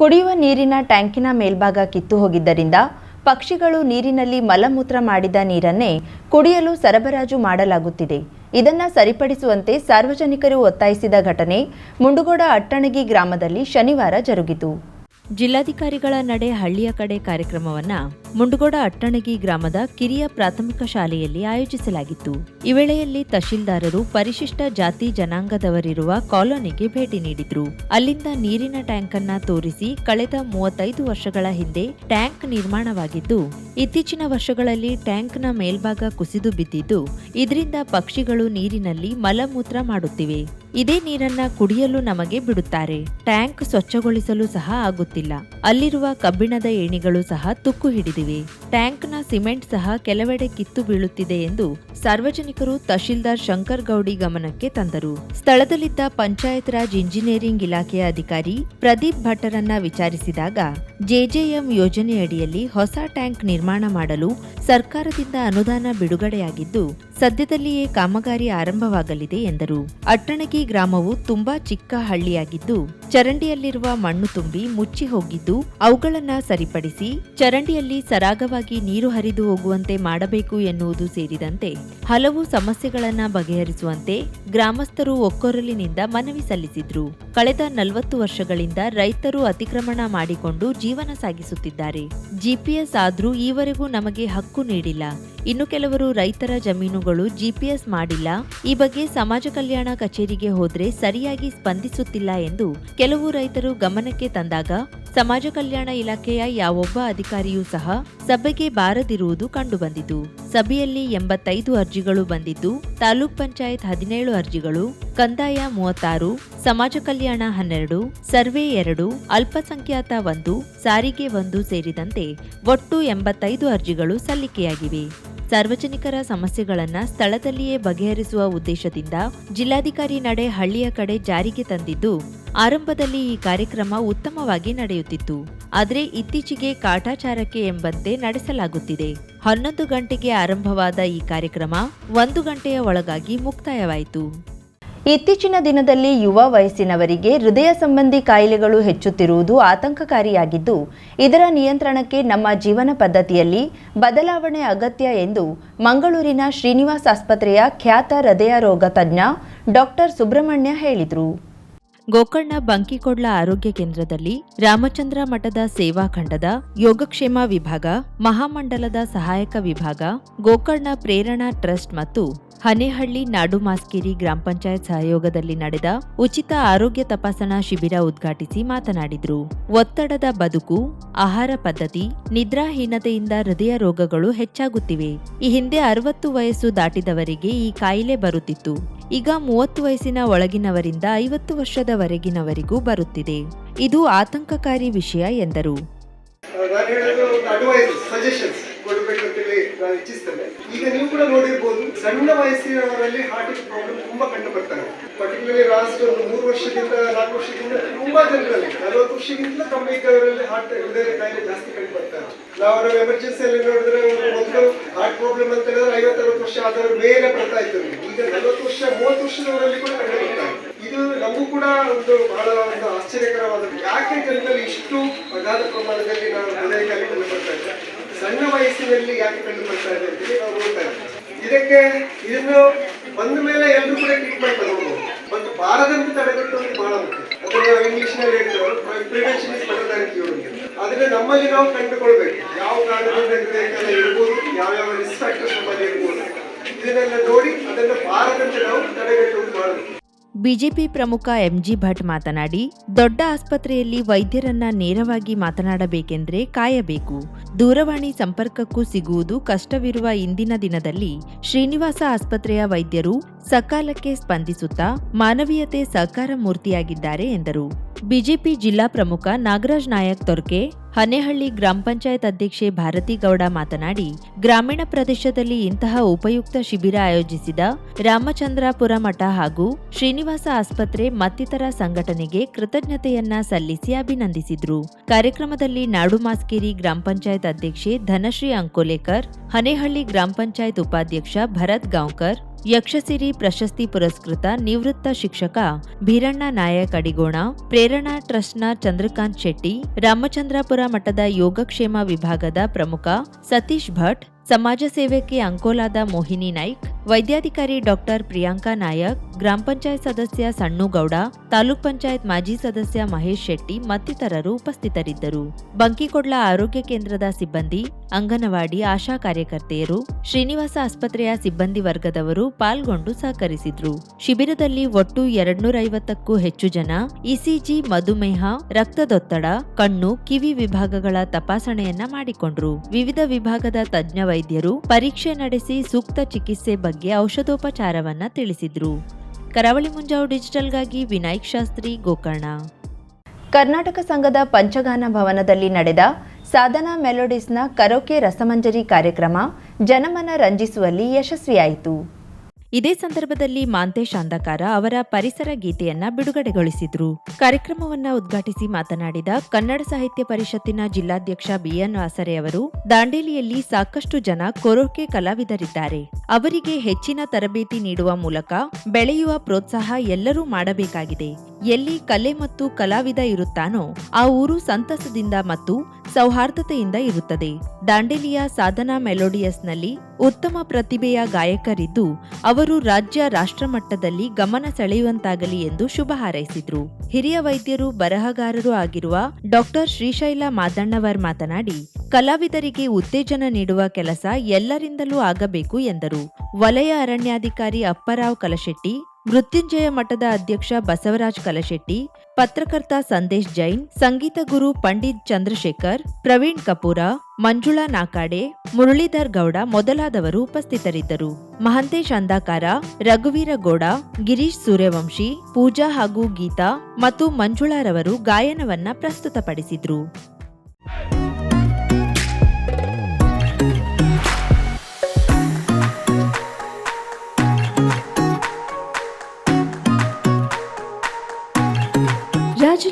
ಕುಡಿಯುವ ನೀರಿನ ಟ್ಯಾಂಕಿನ ಮೇಲ್ಭಾಗ ಕಿತ್ತು ಹೋಗಿದ್ದರಿಂದ ಪಕ್ಷಿಗಳು ನೀರಿನಲ್ಲಿ ಮಲಮೂತ್ರ ಮಾಡಿದ ನೀರನ್ನೇ ಕುಡಿಯಲು ಸರಬರಾಜು ಮಾಡಲಾಗುತ್ತಿದೆ ಇದನ್ನು ಸರಿಪಡಿಸುವಂತೆ ಸಾರ್ವಜನಿಕರು ಒತ್ತಾಯಿಸಿದ ಘಟನೆ ಮುಂಡುಗೋಡ ಅಟ್ಟಣಗಿ ಗ್ರಾಮದಲ್ಲಿ ಶನಿವಾರ ಜರುಗಿತು ಜಿಲ್ಲಾಧಿಕಾರಿಗಳ ನಡೆ ಹಳ್ಳಿಯ ಕಡೆ ಕಾರ್ಯಕ್ರಮವನ್ನು ಮುಂಡಗೋಡ ಅಟ್ಟಣಗಿ ಗ್ರಾಮದ ಕಿರಿಯ ಪ್ರಾಥಮಿಕ ಶಾಲೆಯಲ್ಲಿ ಆಯೋಜಿಸಲಾಗಿತ್ತು ಈ ವೇಳೆಯಲ್ಲಿ ತಹಶೀಲ್ದಾರರು ಪರಿಶಿಷ್ಟ ಜಾತಿ ಜನಾಂಗದವರಿರುವ ಕಾಲೋನಿಗೆ ಭೇಟಿ ನೀಡಿದ್ರು ಅಲ್ಲಿಂದ ನೀರಿನ ಟ್ಯಾಂಕ್ ಅನ್ನ ತೋರಿಸಿ ಕಳೆದ ಮೂವತ್ತೈದು ವರ್ಷಗಳ ಹಿಂದೆ ಟ್ಯಾಂಕ್ ನಿರ್ಮಾಣವಾಗಿದ್ದು ಇತ್ತೀಚಿನ ವರ್ಷಗಳಲ್ಲಿ ಟ್ಯಾಂಕ್ನ ಮೇಲ್ಭಾಗ ಕುಸಿದು ಬಿದ್ದಿದ್ದು ಇದರಿಂದ ಪಕ್ಷಿಗಳು ನೀರಿನಲ್ಲಿ ಮಲಮೂತ್ರ ಮಾಡುತ್ತಿವೆ ಇದೇ ನೀರನ್ನ ಕುಡಿಯಲು ನಮಗೆ ಬಿಡುತ್ತಾರೆ ಟ್ಯಾಂಕ್ ಸ್ವಚ್ಛಗೊಳಿಸಲು ಸಹ ಆಗುತ್ತಿಲ್ಲ ಅಲ್ಲಿರುವ ಕಬ್ಬಿಣದ ಏಣಿಗಳು ಸಹ ತುಕ್ಕು ಹಿಡಿದಿವೆ ಟ್ಯಾಂಕ್ನ ಸಿಮೆಂಟ್ ಸಹ ಕೆಲವೆಡೆ ಕಿತ್ತು ಬೀಳುತ್ತಿದೆ ಎಂದು ಸಾರ್ವಜನಿಕರು ತಹಶೀಲ್ದಾರ್ ಶಂಕರ್ ಗೌಡಿ ಗಮನಕ್ಕೆ ತಂದರು ಸ್ಥಳದಲ್ಲಿದ್ದ ಪಂಚಾಯತ್ ರಾಜ್ ಇಂಜಿನಿಯರಿಂಗ್ ಇಲಾಖೆಯ ಅಧಿಕಾರಿ ಪ್ರದೀಪ್ ಭಟ್ಟರನ್ನ ವಿಚಾರಿಸಿದಾಗ ಜೆಜೆಎಂ ಯೋಜನೆಯಡಿಯಲ್ಲಿ ಹೊಸ ಟ್ಯಾಂಕ್ ನಿರ್ಮಾಣ ಮಾಡಲು ಸರ್ಕಾರದಿಂದ ಅನುದಾನ ಬಿಡುಗಡೆಯಾಗಿದ್ದು ಸದ್ಯದಲ್ಲಿಯೇ ಕಾಮಗಾರಿ ಆರಂಭವಾಗಲಿದೆ ಎಂದರು ಅಟ್ಟಣಗಿ ಗ್ರಾಮವು ತುಂಬಾ ಚಿಕ್ಕ ಹಳ್ಳಿಯಾಗಿದ್ದು ಚರಂಡಿಯಲ್ಲಿರುವ ಮಣ್ಣು ತುಂಬಿ ಮುಚ್ಚಿ ಹೋಗಿದ್ದು ಅವುಗಳನ್ನು ಸರಿಪಡಿಸಿ ಚರಂಡಿಯಲ್ಲಿ ಸರಾಗವಾಗಿ ನೀರು ಹರಿದು ಹೋಗುವಂತೆ ಮಾಡಬೇಕು ಎನ್ನುವುದು ಸೇರಿದಂತೆ ಹಲವು ಸಮಸ್ಯೆಗಳನ್ನು ಬಗೆಹರಿಸುವಂತೆ ಗ್ರಾಮಸ್ಥರು ಒಕ್ಕೊರಲಿನಿಂದ ಮನವಿ ಸಲ್ಲಿಸಿದ್ರು ಕಳೆದ ನಲವತ್ತು ವರ್ಷಗಳಿಂದ ರೈತರು ಅತಿಕ್ರಮಣ ಮಾಡಿಕೊಂಡು ಜೀವನ ಸಾಗಿಸುತ್ತಿದ್ದಾರೆ ಜಿಪಿಎಸ್ ಆದರೂ ಈವರೆಗೂ ನಮಗೆ ಹಕ್ಕು ನೀಡಿಲ್ಲ ಇನ್ನು ಕೆಲವರು ರೈತರ ಜಮೀನುಗಳು ಜಿಪಿಎಸ್ ಮಾಡಿಲ್ಲ ಈ ಬಗ್ಗೆ ಸಮಾಜ ಕಲ್ಯಾಣ ಕಚೇರಿಗೆ ಹೋದ್ರೆ ಸರಿಯಾಗಿ ಸ್ಪಂದಿಸುತ್ತಿಲ್ಲ ಎಂದು ಕೆಲವು ರೈತರು ಗಮನಕ್ಕೆ ತಂದಾಗ ಸಮಾಜ ಕಲ್ಯಾಣ ಇಲಾಖೆಯ ಯಾವೊಬ್ಬ ಅಧಿಕಾರಿಯೂ ಸಹ ಸಭೆಗೆ ಬಾರದಿರುವುದು ಕಂಡುಬಂದಿತು ಸಭೆಯಲ್ಲಿ ಎಂಬತ್ತೈದು ಅರ್ಜಿಗಳು ಬಂದಿದ್ದು ತಾಲೂಕ್ ಪಂಚಾಯತ್ ಹದಿನೇಳು ಅರ್ಜಿಗಳು ಕಂದಾಯ ಮೂವತ್ತಾರು ಸಮಾಜ ಕಲ್ಯಾಣ ಹನ್ನೆರಡು ಸರ್ವೆ ಎರಡು ಅಲ್ಪಸಂಖ್ಯಾತ ಒಂದು ಸಾರಿಗೆ ಒಂದು ಸೇರಿದಂತೆ ಒಟ್ಟು ಎಂಬತ್ತೈದು ಅರ್ಜಿಗಳು ಸಲ್ಲಿಕೆಯಾಗಿವೆ ಸಾರ್ವಜನಿಕರ ಸಮಸ್ಯೆಗಳನ್ನು ಸ್ಥಳದಲ್ಲಿಯೇ ಬಗೆಹರಿಸುವ ಉದ್ದೇಶದಿಂದ ಜಿಲ್ಲಾಧಿಕಾರಿ ನಡೆ ಹಳ್ಳಿಯ ಕಡೆ ಜಾರಿಗೆ ತಂದಿದ್ದು ಆರಂಭದಲ್ಲಿ ಈ ಕಾರ್ಯಕ್ರಮ ಉತ್ತಮವಾಗಿ ನಡೆಯುತ್ತಿತ್ತು ಆದರೆ ಇತ್ತೀಚೆಗೆ ಕಾಟಾಚಾರಕ್ಕೆ ಎಂಬಂತೆ ನಡೆಸಲಾಗುತ್ತಿದೆ ಹನ್ನೊಂದು ಗಂಟೆಗೆ ಆರಂಭವಾದ ಈ ಕಾರ್ಯಕ್ರಮ ಒಂದು ಗಂಟೆಯ ಒಳಗಾಗಿ ಮುಕ್ತಾಯವಾಯಿತು ಇತ್ತೀಚಿನ ದಿನದಲ್ಲಿ ಯುವ ವಯಸ್ಸಿನವರಿಗೆ ಹೃದಯ ಸಂಬಂಧಿ ಕಾಯಿಲೆಗಳು ಹೆಚ್ಚುತ್ತಿರುವುದು ಆತಂಕಕಾರಿಯಾಗಿದ್ದು ಇದರ ನಿಯಂತ್ರಣಕ್ಕೆ ನಮ್ಮ ಜೀವನ ಪದ್ಧತಿಯಲ್ಲಿ ಬದಲಾವಣೆ ಅಗತ್ಯ ಎಂದು ಮಂಗಳೂರಿನ ಶ್ರೀನಿವಾಸ್ ಆಸ್ಪತ್ರೆಯ ಖ್ಯಾತ ಹೃದಯ ರೋಗ ತಜ್ಞ ಡಾಕ್ಟರ್ ಸುಬ್ರಹ್ಮಣ್ಯ ಹೇಳಿದರು ಗೋಕರ್ಣ ಬಂಕಿಕೊಡ್ಲ ಆರೋಗ್ಯ ಕೇಂದ್ರದಲ್ಲಿ ರಾಮಚಂದ್ರ ಮಠದ ಸೇವಾಖಂಡದ ಯೋಗಕ್ಷೇಮ ವಿಭಾಗ ಮಹಾಮಂಡಲದ ಸಹಾಯಕ ವಿಭಾಗ ಗೋಕರ್ಣ ಪ್ರೇರಣಾ ಟ್ರಸ್ಟ್ ಮತ್ತು ಹನೇಹಳ್ಳಿ ನಾಡು ಮಾಸ್ಕೇರಿ ಗ್ರಾಮ ಪಂಚಾಯತ್ ಸಹಯೋಗದಲ್ಲಿ ನಡೆದ ಉಚಿತ ಆರೋಗ್ಯ ತಪಾಸಣಾ ಶಿಬಿರ ಉದ್ಘಾಟಿಸಿ ಮಾತನಾಡಿದರು ಒತ್ತಡದ ಬದುಕು ಆಹಾರ ಪದ್ಧತಿ ನಿದ್ರಾಹೀನತೆಯಿಂದ ಹೃದಯ ರೋಗಗಳು ಹೆಚ್ಚಾಗುತ್ತಿವೆ ಈ ಹಿಂದೆ ಅರವತ್ತು ವಯಸ್ಸು ದಾಟಿದವರಿಗೆ ಈ ಕಾಯಿಲೆ ಬರುತ್ತಿತ್ತು ಈಗ ಮೂವತ್ತು ವಯಸ್ಸಿನ ಒಳಗಿನವರಿಂದ ಐವತ್ತು ವರ್ಷದವರೆಗಿನವರಿಗೂ ಬರುತ್ತಿದೆ ಇದು ಆತಂಕಕಾರಿ ವಿಷಯ ಎಂದರು ಹೆಚ್ಚಿಸ್ತದೆ ಈಗ ನೀವು ಕೂಡ ನೋಡಿರ್ಬೋದು ಸಣ್ಣ ವಯಸ್ಸಿನವರಲ್ಲಿ ಹಾರ್ಟ್ ಪ್ರಾಬ್ಲಮ್ ತುಂಬಾ ಕಂಡು ಬರ್ತಾರೆ ಪರ್ಟಿಕ್ಯುಲರ್ಲಿ ಲಾಸ್ಟ್ ಒಂದು ಮೂರು ವರ್ಷದಿಂದ ನಾಲ್ಕು ವರ್ಷದಿಂದ ತುಂಬಾ ಜನರಲ್ಲಿ ನಲವತ್ತು ವರ್ಷಕ್ಕಿಂತ ಕಮ್ಮಿ ಇದ್ದವರಲ್ಲಿ ಹಾರ್ಟ್ ಹೃದಯ ಕಾಯಿಲೆ ಜಾಸ್ತಿ ಕಂಡು ಬರ್ತಾರೆ ನಾವು ಅವರ ಎಮರ್ಜೆನ್ಸಿಯಲ್ಲಿ ನೋಡಿದ್ರೆ ಮೊದಲು ಹಾರ್ಟ್ ಪ್ರಾಬ್ಲಮ್ ಅಂತ ಹೇಳಿದ್ರೆ ಐವತ್ತರವತ್ತು ವರ್ಷ ಆದವರು ಮೇಲೆ ಬರ್ತಾ ಇತ್ತು ಈಗ ನಲವತ್ತು ವರ್ಷ ಮೂವತ್ತು ವರ್ಷದವರಲ್ಲಿ ಕೂಡ ಕಂಡು ಬರ್ತಾರೆ ಇದು ನಮಗೂ ಕೂಡ ಒಂದು ಬಹಳ ಒಂದು ಆಶ್ಚರ್ಯಕರವಾದ ಯಾಕೆ ಜನರಲ್ಲಿ ಇಷ್ಟು ಅಗಾಧ ಪ್ರಮಾಣದಲ್ಲಿ ನಾವು ಹೃದಯ ಕಾಯಿಲೆ ಕಂಡು ಬರ್ತಾ ಇದ್ದೇವೆ ಸಣ್ಣ ವಯಸ್ಸಿನಲ್ಲಿ ಯಾಕೆ ಕಂಡು ಬರ್ತಾ ಇದೆ ಅಂತ ನಾವು ನೋಡ್ತಾರೆ ಇದಕ್ಕೆ ಇದನ್ನು ಬಂದ ಮೇಲೆ ಎಲ್ಲರೂ ಕೂಡ ಟ್ರೀಟ್ಮೆಂಟ್ ತಗೋಬಹುದು ಮತ್ತು ಬಾರದಂತೆ ತಡೆಗಟ್ಟುವುದು ಬಹಳ ಮುಖ್ಯ ಅದನ್ನ ನಲ್ಲಿ ಹೇಳ್ತೇವೆ prevention is better than cure ಆದರೆ ನಮ್ಮಲ್ಲಿ ನಾವು ಕಂಡುಕೊಳ್ಬೇಕು ಯಾವ ಕಾರಣದಿಂದ ಅಂತ ಇರ್ಬೋದು ಯಾವ ಯಾವ ರಿಸ್ಕ್ ಫ್ಯಾಕ್ಟರ್ಸ್ ನಮ್ಮಲ್ಲಿ ಇರ್ಬೋದು ಇದನ್ನೆಲ್ಲ ನೋಡಿ ಅದನ್ನು ಬಾರದಂತೆ ನಾವು ತಡೆಗಟ್ಟು ಬಿಜೆಪಿ ಪ್ರಮುಖ ಎಂಜಿ ಭಟ್ ಮಾತನಾಡಿ ದೊಡ್ಡ ಆಸ್ಪತ್ರೆಯಲ್ಲಿ ವೈದ್ಯರನ್ನ ನೇರವಾಗಿ ಮಾತನಾಡಬೇಕೆಂದ್ರೆ ಕಾಯಬೇಕು ದೂರವಾಣಿ ಸಂಪರ್ಕಕ್ಕೂ ಸಿಗುವುದು ಕಷ್ಟವಿರುವ ಇಂದಿನ ದಿನದಲ್ಲಿ ಶ್ರೀನಿವಾಸ ಆಸ್ಪತ್ರೆಯ ವೈದ್ಯರು ಸಕಾಲಕ್ಕೆ ಸ್ಪಂದಿಸುತ್ತಾ ಮಾನವೀಯತೆ ಸಹಕಾರ ಮೂರ್ತಿಯಾಗಿದ್ದಾರೆ ಎಂದರು ಬಿಜೆಪಿ ಜಿಲ್ಲಾ ಪ್ರಮುಖ ನಾಗರಾಜ್ ನಾಯಕ್ ತೊರ್ಕೆ ಹನೇಹಳ್ಳಿ ಗ್ರಾಮ ಪಂಚಾಯತ್ ಅಧ್ಯಕ್ಷೆ ಭಾರತಿಗೌಡ ಮಾತನಾಡಿ ಗ್ರಾಮೀಣ ಪ್ರದೇಶದಲ್ಲಿ ಇಂತಹ ಉಪಯುಕ್ತ ಶಿಬಿರ ಆಯೋಜಿಸಿದ ರಾಮಚಂದ್ರಾಪುರ ಮಠ ಹಾಗೂ ಶ್ರೀನಿವಾಸ ಆಸ್ಪತ್ರೆ ಮತ್ತಿತರ ಸಂಘಟನೆಗೆ ಕೃತಜ್ಞತೆಯನ್ನ ಸಲ್ಲಿಸಿ ಅಭಿನಂದಿಸಿದ್ರು ಕಾರ್ಯಕ್ರಮದಲ್ಲಿ ನಾಡು ಮಾಸ್ಕೇರಿ ಗ್ರಾಮ ಪಂಚಾಯತ್ ಅಧ್ಯಕ್ಷೆ ಧನಶ್ರೀ ಅಂಕೋಲೇಕರ್ ಹನೇಹಳ್ಳಿ ಗ್ರಾಮ ಪಂಚಾಯತ್ ಉಪಾಧ್ಯಕ್ಷ ಭರತ್ ಗಾಂವ್ಕರ್ ಯಕ್ಷಸಿರಿ ಪ್ರಶಸ್ತಿ ಪುರಸ್ಕೃತ ನಿವೃತ್ತ ಶಿಕ್ಷಕ ಭೀರಣ್ಣ ನಾಯಕ್ ಅಡಿಗೋಣ ಪ್ರೇರಣಾ ಟ್ರಸ್ಟ್ನ ಚಂದ್ರಕಾಂತ್ ಶೆಟ್ಟಿ ರಾಮಚಂದ್ರಾಪುರ ಮಠದ ಯೋಗಕ್ಷೇಮ ವಿಭಾಗದ ಪ್ರಮುಖ ಸತೀಶ್ ಭಟ್ ಸಮಾಜ ಸೇವಕಿ ಅಂಕೋಲಾದ ಮೋಹಿನಿ ನಾಯ್ಕ್ ವೈದ್ಯಾಧಿಕಾರಿ ಡಾಕ್ಟರ್ ಪ್ರಿಯಾಂಕಾ ನಾಯಕ್ ಗ್ರಾಮ ಪಂಚಾಯತ್ ಸದಸ್ಯ ಸಣ್ಣುಗೌಡ ತಾಲೂಕ್ ಪಂಚಾಯತ್ ಮಾಜಿ ಸದಸ್ಯ ಮಹೇಶ್ ಶೆಟ್ಟಿ ಮತ್ತಿತರರು ಉಪಸ್ಥಿತರಿದ್ದರು ಬಂಕಿಕೊಡ್ಲ ಆರೋಗ್ಯ ಕೇಂದ್ರದ ಸಿಬ್ಬಂದಿ ಅಂಗನವಾಡಿ ಆಶಾ ಕಾರ್ಯಕರ್ತೆಯರು ಶ್ರೀನಿವಾಸ ಆಸ್ಪತ್ರೆಯ ಸಿಬ್ಬಂದಿ ವರ್ಗದವರು ಪಾಲ್ಗೊಂಡು ಸಹಕರಿಸಿದ್ರು ಶಿಬಿರದಲ್ಲಿ ಒಟ್ಟು ಎರಡ್ನೂರ ಐವತ್ತಕ್ಕೂ ಹೆಚ್ಚು ಜನ ಇಸಿಜಿ ಮಧುಮೇಹ ರಕ್ತದೊತ್ತಡ ಕಣ್ಣು ಕಿವಿ ವಿಭಾಗಗಳ ತಪಾಸಣೆಯನ್ನ ಮಾಡಿಕೊಂಡ್ರು ವಿವಿಧ ವಿಭಾಗದ ತಜ್ಞ ವೈದ್ಯರು ಪರೀಕ್ಷೆ ನಡೆಸಿ ಸೂಕ್ತ ಚಿಕಿತ್ಸೆ ಬಗ್ಗೆ ಔಷಧೋಪಚಾರವನ್ನ ತಿಳಿಸಿದ್ರು ಕರಾವಳಿ ಮುಂಜಾವು ಡಿಜಿಟಲ್ಗಾಗಿ ವಿನಾಯಕ್ ಶಾಸ್ತ್ರಿ ಗೋಕರ್ಣ ಕರ್ನಾಟಕ ಸಂಘದ ಪಂಚಗಾನ ಭವನದಲ್ಲಿ ನಡೆದ ಸಾಧನಾ ಮೆಲೋಡಿಸ್ನ ಕರೋಕೆ ರಸಮಂಜರಿ ಕಾರ್ಯಕ್ರಮ ಜನಮನ ರಂಜಿಸುವಲ್ಲಿ ಯಶಸ್ವಿಯಾಯಿತು ಇದೇ ಸಂದರ್ಭದಲ್ಲಿ ಮಾಂತೇಶ್ ಅಂಧಕಾರ ಅವರ ಪರಿಸರ ಗೀತೆಯನ್ನ ಬಿಡುಗಡೆಗೊಳಿಸಿದ್ರು ಕಾರ್ಯಕ್ರಮವನ್ನ ಉದ್ಘಾಟಿಸಿ ಮಾತನಾಡಿದ ಕನ್ನಡ ಸಾಹಿತ್ಯ ಪರಿಷತ್ತಿನ ಜಿಲ್ಲಾಧ್ಯಕ್ಷ ಬಿಎನ್ ವಾಸರೆ ಅವರು ದಾಂಡೇಲಿಯಲ್ಲಿ ಸಾಕಷ್ಟು ಜನ ಕೊರೋಕೆ ಕಲಾವಿದರಿದ್ದಾರೆ ಅವರಿಗೆ ಹೆಚ್ಚಿನ ತರಬೇತಿ ನೀಡುವ ಮೂಲಕ ಬೆಳೆಯುವ ಪ್ರೋತ್ಸಾಹ ಎಲ್ಲರೂ ಮಾಡಬೇಕಾಗಿದೆ ಎಲ್ಲಿ ಕಲೆ ಮತ್ತು ಕಲಾವಿದ ಇರುತ್ತಾನೋ ಆ ಊರು ಸಂತಸದಿಂದ ಮತ್ತು ಸೌಹಾರ್ದತೆಯಿಂದ ಇರುತ್ತದೆ ದಾಂಡೇಲಿಯ ಸಾಧನಾ ಮೆಲೋಡಿಯಸ್ನಲ್ಲಿ ಉತ್ತಮ ಪ್ರತಿಭೆಯ ಗಾಯಕರಿದ್ದು ಅವರು ರಾಜ್ಯ ರಾಷ್ಟ್ರಮಟ್ಟದಲ್ಲಿ ಗಮನ ಸೆಳೆಯುವಂತಾಗಲಿ ಎಂದು ಶುಭ ಹಾರೈಸಿದ್ರು ಹಿರಿಯ ವೈದ್ಯರು ಬರಹಗಾರರು ಆಗಿರುವ ಡಾಕ್ಟರ್ ಶ್ರೀಶೈಲ ಮಾದಣ್ಣವರ್ ಮಾತನಾಡಿ ಕಲಾವಿದರಿಗೆ ಉತ್ತೇಜನ ನೀಡುವ ಕೆಲಸ ಎಲ್ಲರಿಂದಲೂ ಆಗಬೇಕು ಎಂದರು ವಲಯ ಅರಣ್ಯಾಧಿಕಾರಿ ಅಪ್ಪರಾವ್ ಕಲಶೆಟ್ಟಿ ಮೃತ್ಯುಂಜಯ ಮಠದ ಅಧ್ಯಕ್ಷ ಬಸವರಾಜ್ ಕಲಶೆಟ್ಟಿ ಪತ್ರಕರ್ತ ಸಂದೇಶ್ ಜೈನ್ ಸಂಗೀತ ಗುರು ಪಂಡಿತ್ ಚಂದ್ರಶೇಖರ್ ಪ್ರವೀಣ್ ಕಪೂರ ಮಂಜುಳಾ ನಾಕಾಡೆ ಮುರಳೀಧರ್ ಗೌಡ ಮೊದಲಾದವರು ಉಪಸ್ಥಿತರಿದ್ದರು ಮಹಂತೇಶ್ ಅಂದಾಕಾರ ರಘುವೀರ ಗೌಡ ಗಿರೀಶ್ ಸೂರ್ಯವಂಶಿ ಪೂಜಾ ಹಾಗೂ ಗೀತಾ ಮತ್ತು ಮಂಜುಳಾರವರು ಗಾಯನವನ್ನ ಪ್ರಸ್ತುತಪಡಿಸಿದ್ರು